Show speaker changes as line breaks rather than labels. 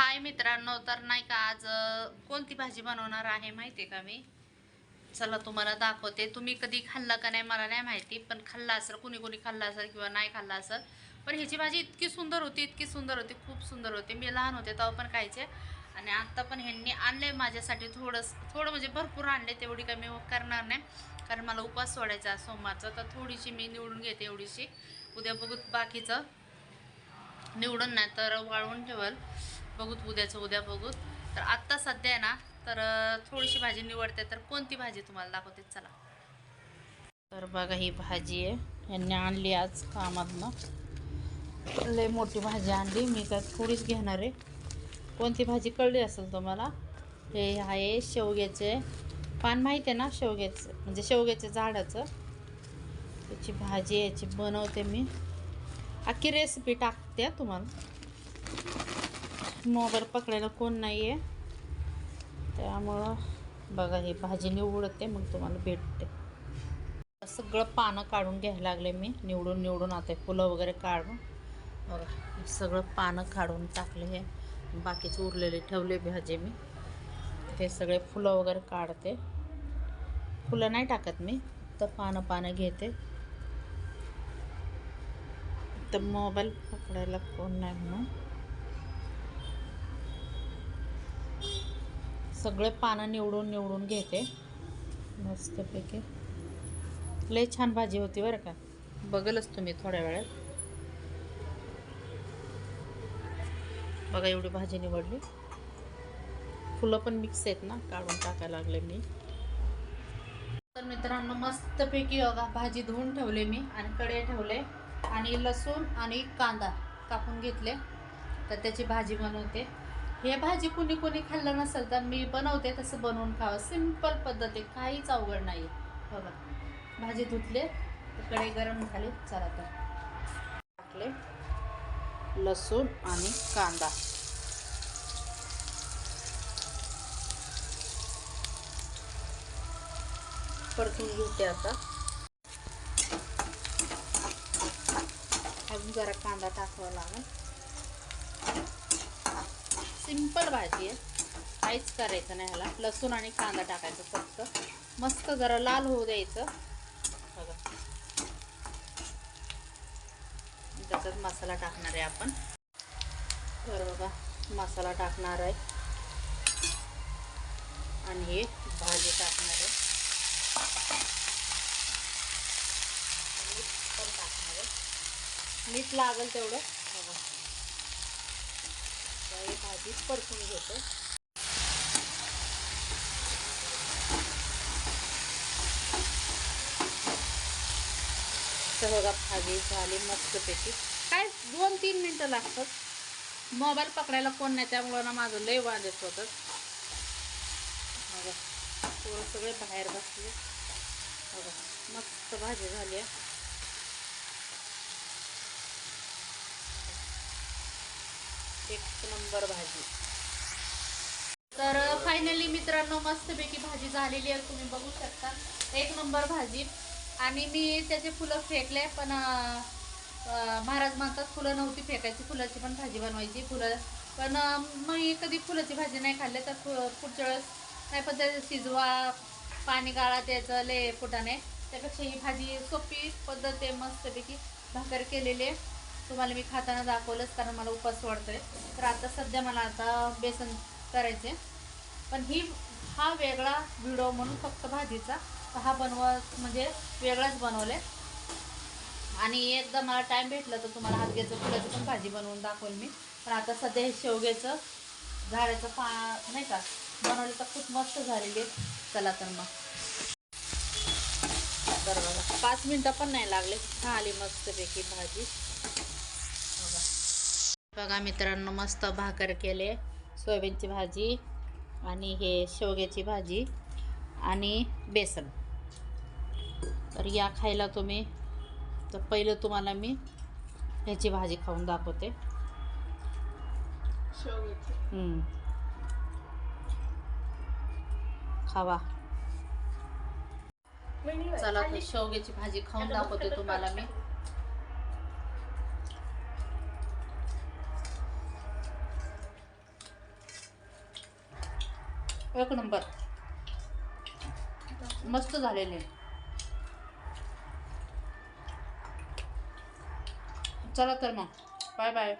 हाय मित्रांनो तर नाही का आज कोणती भाजी बनवणार आहे माहिती आहे का मी? चला तुम्हाला दाखवते. तुम्ही कधी खाल्ला का नाही मला नाही माहिती पण खाल्ला असेल कुणी कुणी खाल्लं असेल किंवा नाही खाल्लं असेल पण ह्याची भाजी इतकी सुंदर होती इतकी सुंदर होती खूप सुंदर होती. मी लहान होते तेव्हा पण खायचे आणि आत्ता पण ह्यांनी आणले माझ्यासाठी थोडंसं थोडं म्हणजे भरपूर आणले तेवढी कमी करणार नाही कारण मला उपवास सोडायचा सोमवारचा तर थोडीशी मी निवडून घेते एवढीशी. उद्या बघू बाकीचं. निवडून नाही तर वाळवून ठेवल. बघूत उद्याचं उद्या बघूत. तर आत्ता सध्या आहे ना तर थोडीशी भाजी निवडते. तर कोणती भाजी तुम्हाला दाखवते? चला. तर बघा ही भाजी आहे. यांनी आणली आज कामातनं. लय मोठी भाजी आणली. मी काय थोडीच घेणार आहे. कोणती भाजी कळली असेल तुम्हाला? हे आहे शेवग्याचे. पान माहिती आहे ना शेवग्याचं? म्हणजे शेवग्याच्या झाडाचं. त्याची भाजी याची बनवते मी. अख्खी रेसिपी टाकते तुम्हाला. मोबाईल पकडायला कोण नाही आहे त्यामुळं बघा हे भाजी निवडते मग तुम्हाला भेटते. सगळं पानं काढून घ्यायला लागले मी निवडून निवडून आता फुलं वगैरे काढून. बघा सगळं पानं काढून टाकले हे. बाकीचे उरलेले ठेवले भाजी मी. हे सगळे फुलं वगैरे काढते. फुलं नाही टाकत मी तर पानं पानं घेते. तर मोबाईल पकडायला कोण नाही म्हणून. सगळे पानं निवडून निवडून घेते. मस्तपैकी. लय छान भाजी होती बरं का. बघलच तुम्ही थोड्या वेळात. बघा एवढी भाजी निवडली. फुलं पण मिक्स आहेत ना काढून टाकायला लागले मी. तर मित्रांनो मस्तपैकी बघा भाजी धुवून ठेवले मी आणि कडे ठेवले. आणि लसूण आणि कांदा कापून घेतले. तर त्याची भाजी बनवते. हे भाजी कुणी कुणी खाल्लं नसेल तर मी बनवते तसं बनवून खावं. सिंपल पद्धत आहे काहीच अवघड नाही हो बघा. भाजी धुतले तर कडे गरम झाले. चला तर. टाकले लसूण आणि कांदा. परतून घेते आता. अजून जरा कांदा टाकावा लागेल. सिंपल भाजी आहे. काहीच करायचं नाही ह्याला. लसूण आणि कांदा टाकायचं फक्त. मस्त जरा लाल होऊ द्यायचं. बघा. त्याच्यात मसाला टाकणार आहे आपण. बरं बघा मसाला टाकणार आहे. आणि हे भाजी टाकणार आहे. मीठ पण टाकणार आहे. मीठ लागेल तेवढं. बघा भाजी परतून घेते. तर बघा भाजी झाली मस्तपैकी. काय दोन तीन मिनटं लागतात. मोबाईल पकडायला कोण नाही त्यामुळं ना माझं लय वाजत होतं. बघा सगळे बाहेर बसले. बघा मस्त भाजी झाली आहे. एक नंबर भाजी. तर फायनली मित्रांनो मस्तपैकी भाजी झालेली आहे. तुम्ही बघू शकता. एक नंबर भाजी. आणि मी त्याचे फुलं फेकले पण महाराज म्हणतात फुलं नव्हती फेकायची. फुलाची पण भाजी बनवायची फुलं. पण मी कधी फुलाची भाजी नाही खाल्ली तर फु पुढच्या वेळेस नाही पण त्याचं शिजवा पाणी गाळा त्याचं ले फुटाने. त्यापेक्षा ही भाजी सोपी पद्धत आहे मस्तपैकी भाकर केलेली आहे. तुम्हाला मी खाताना दाखवलंच कारण मला उपास वाढतोय. तर आता सध्या मला आता बेसन करायचे पण ही हा वेगळा व्हिडिओ म्हणून फक्त भाजीचा. तर हा बनवत म्हणजे वेगळाच बनवले आणि एकदा मला टाईम भेटला तर तुम्हाला हातग्याचं फुलाची पण भाजी बनवून दाखवेल मी. पण आता सध्या हे शेवग्याचं झाडाचं पा नाही का? बनवलं तर खूप मस्त झालेली. आहे. चला तर मग. तर बघा पाच मिनटं पण नाही लागले. छान आली मस्तपैकी भाजी. बघा मित्रांनो मस्त भाकर केले. सोयाबीनची भाजी आणि हे शेवग्याची भाजी आणि बेसन. तर या खायला तुम्ही तर पहिलं तुम्हाला मी ह्याची भाजी खाऊन दाखवते. खावा. चला शेवग्याची भाजी खाऊन दाखवते तुम्हाला मी. एक नंबर. मस्त झालेले. चला तर मग. Bye bye.